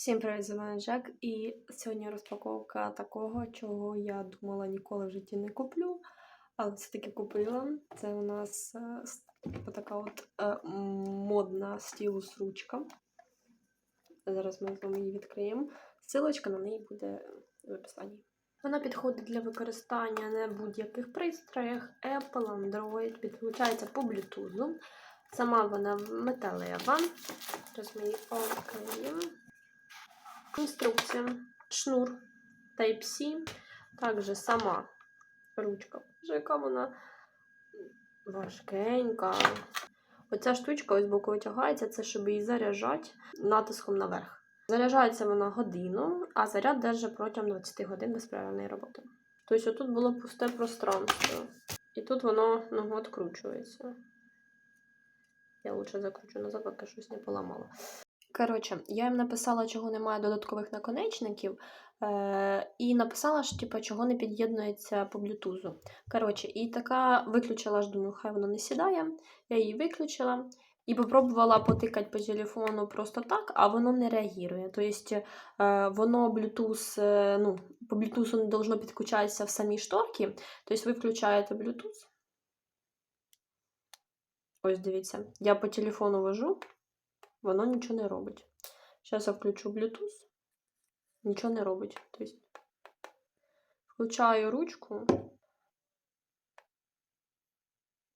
Всім привіт, з вами Джек. І сьогодні розпаковка такого, чого я думала ніколи в житті не куплю. Але все-таки купила. Це у нас е, така от е, модна стілус ручка. Зараз ми з вами її відкриємо. Силочка на неї буде в описанні. Вона підходить для використання на будь-яких пристроях Apple, Android, підключається по Bluetooth. Сама вона металева. Зараз ми її відкриємо. Інструкція, шнур Type-C, також сама ручка, Боже, яка вона важкенька. Оця штучка ось боку витягається, це щоб її заряджати натиском наверх. Заряджається вона годину, а заряд держить протягом 20 годин безперервної роботи. Тобто тут було пусте пространство. І тут воно ну, відкручується. Я лучше закручу назад, поки щось не поламало. Коротше, я їм написала, чого немає додаткових наконечників, е- і написала, що типу, чого не під'єднується по блютузу. Коротше, і така виключила ж, думаю, хай вона не сідає. Я її виключила і попробувала потикати по телефону просто так, а воно не реагує. Тобто е- воно Bluetooth, е, ну, по Bluetooth не должно підключатися в самі шторки. Тобто ви включаєте Bluetooth. Ось дивіться, я по телефону вожу воно нічого не робить. Зараз я включу Bluetooth, нічого не робить. Тобто, включаю ручку.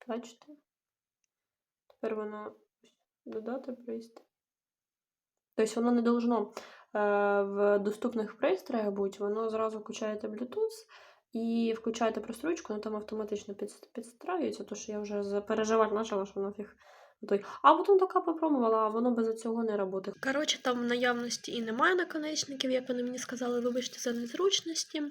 Бачите? Тепер воно додати пристрій. Тобто воно не должно е, в доступних пристроях бути, воно зразу включаєте Bluetooth і включаєте просто ручку, воно там автоматично підстраюється, тому що я вже переживати почала, що воно фіг той. А потім така попробувала, а воно без цього не працює. Коротше, там в наявності і немає наконечників, як вони мені сказали, вибачте за незручності.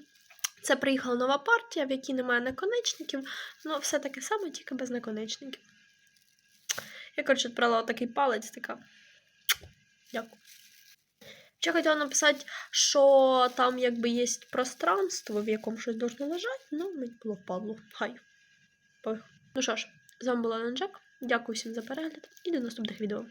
Це приїхала нова партія, в якій немає наконечників, але все таке саме, тільки без наконечників. Я, коротше, відправила такий палець, така. Дякую. Ще хотіла написати, що там якби є пространство, в якому щось должно лежати, ну, мені було впадло. Хай. Ну що ж, з вами була Нанджак. Дякую всім за перегляд і до наступних відео.